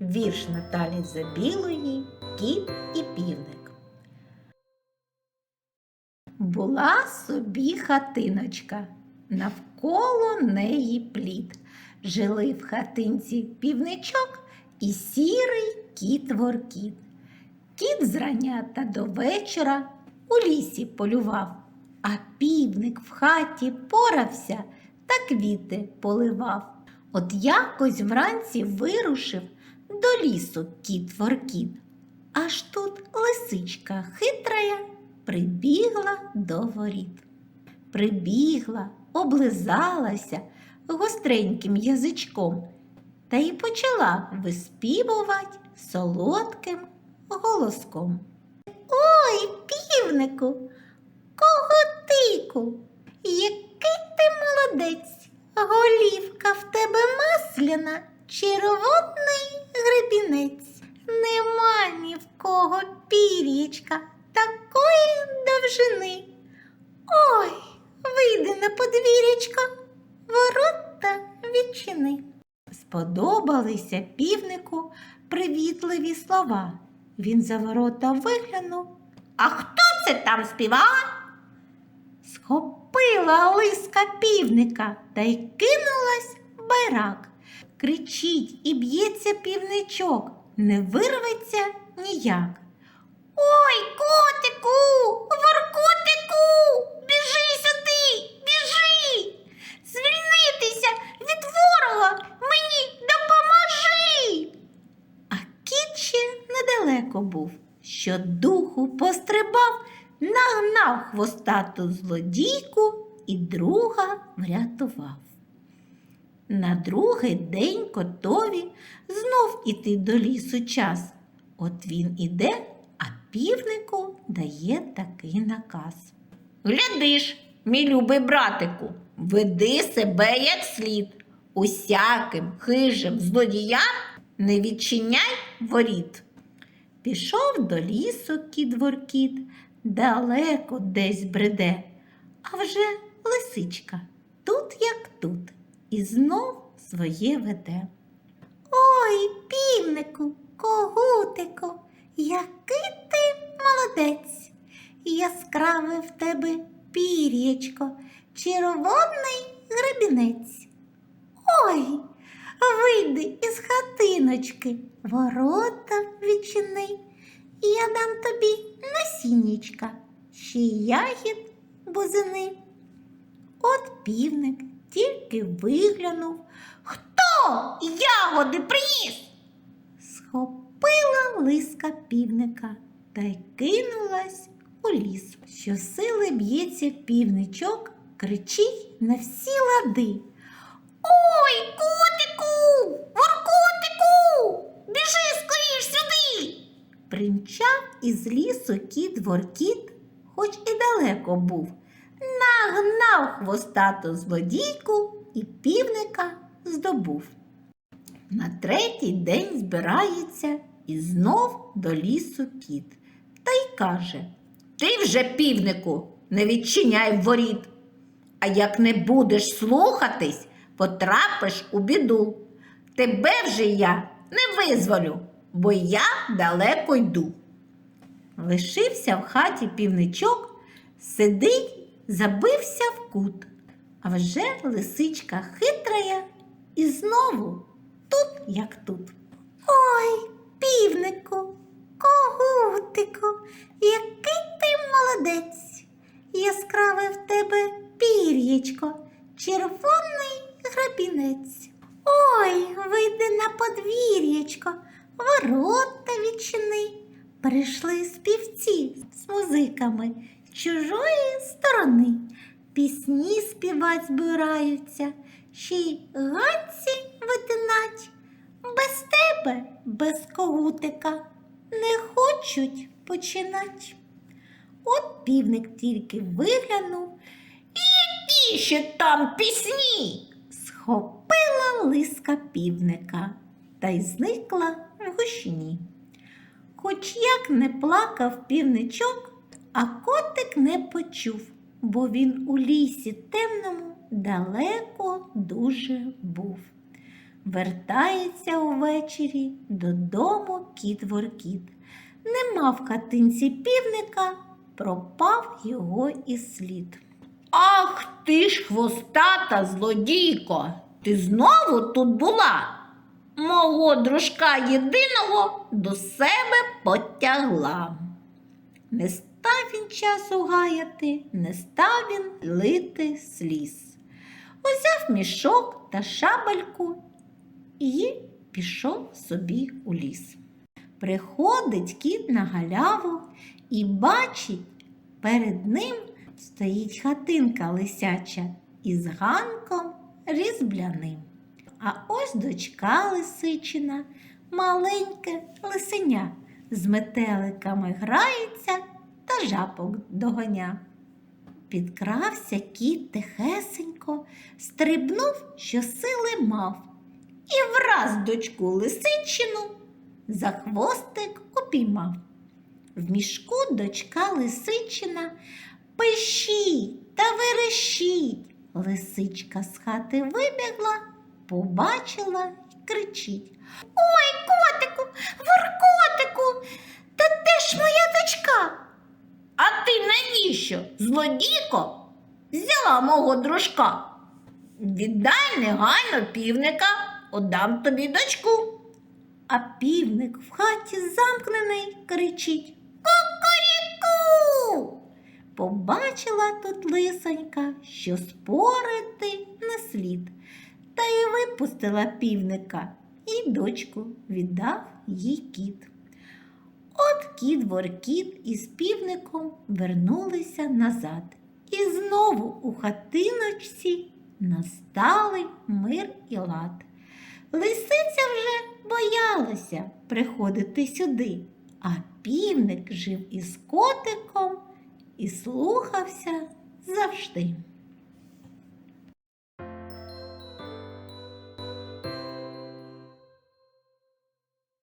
Вірш Наталі Забілої Кіт і півник. Була собі хатиночка, навколо неї плід. Жили в хатинці півничок і сірий кіт воркіт. Кіт зрання та до вечора у лісі полював, а півник в хаті порався та квіти поливав. От якось вранці вирушив до лісу кіт воркіт. Аж тут лисичка хитрая прибігла до воріт. Прибігла, облизалася гостреньким язичком та й почала виспівувати солодким голоском. Ой, півнику, коготику, який ти молодець, голівка в тебе масляна, червоний гребінець. Нема ні в кого пір'ячка такої довжини. Ой, вийди на подвір'ячко, ворота відчини. Сподобалися півнику привітливі слова. Він за ворота виглянув. А хто це там співа? Схопила лиска півника та й кинулась в байрак. Кричить і б'ється півничок, не вирветься ніяк. Ой, котику, воркотику, біжи сюди, біжи. Звільнитися від ворога, мені допоможи. А кіт ще недалеко був, що духу пострибав, нагнав хвостату злодійку і друга врятував. На другий день котові знов іти до лісу час. От він іде, а півнику дає такий наказ. Глядиш, мій любий братику, веди себе як слід. Усяким хижим злодіям не відчиняй воріт. Пішов до лісу кіт воркіт, далеко десь бреде, а вже лисичка тут як тут, і знов своє веде. Ой, півнику, когутику, який ти молодець, яскраве в тебе пір'ячко, червоний гребінець. Ой, вийди із хатиночки, ворота відчини, я дам тобі насіннячка, ще ягід бузини. От півник тільки виглянув. Хто ягоди приніс? Схопила лиска півника та й кинулась у ліс. Щосили б'ється півничок, кричить на всі лади. Ой, котику, воркотику, біжи скоріш сюди. Примчав із лісу кіт воркіт, хоч і далеко був, нагнав хвостату злодійку і півника здобув. На третій день збирається і знов до лісу кіт та й каже Ти вже, півнику, не відчиняй воріт. А як не будеш слухатись, потрапиш у біду. Тебе вже я не визволю, бо я далеко йду. Лишився в хаті півничок, сидить, забився в кут. А вже лисичка хитрая і знову тут, як тут. Ой, півнику, когутику, який ти молодець, яскраве в тебе пір'ячко, червоний грабінець. Ой, вийди на подвір'ячко, ворота відчини. Прийшли співці з музиками чужої сторони. Пісні співать збираються, ще й ганці витинать. Без тебе, без когутика, не хочуть починать. От півник тільки виглянув. Які ще там пісні? Схопила лиска півника та й зникла в гущині. Хоч як не плакав півничок, а котик не почув, бо він у лісі темному далеко дуже був. Вертається увечері додому кіт Воркіт. Нема в хатинці півника, пропав його і слід. Ах ти ж хвостата злодійко, ти знову тут була. Мого дружка єдиного до себе потягла. Не став він часу гаяти, не став він лити сліз. Узяв мішок та шабельку і пішов собі у ліс. Приходить кіт на галяву і бачить, перед ним стоїть хатинка лисяча із ганком різбляним. А ось дочка лисичина, маленьке лисеня, з метеликами грається та жабок доганя. Підкрався кіт тихесенько, стрибнув, що сили мав, і враз дочку лисичину за хвостик упіймав. В мішку дочка лисичина пищить та верещить. Лисичка з хати вибігла, побачила й кричить. Ой, котику, воркотику, та де ж моя дочка? А ти навіщо, злодійко, взяла мого дружка? Віддай негайно півника, отдам тобі дочку. А півник в хаті замкнений кричить Кукуріку. Побачила тут лисонька, що спорити не слід, та й випустила півника, і дочку віддав їй кіт. От кіт Воркіт із півником вернулися назад, і знову у хатиночці настали мир і лад. Лисиця вже боялася приходити сюди, а півник жив із котиком і слухався завжди.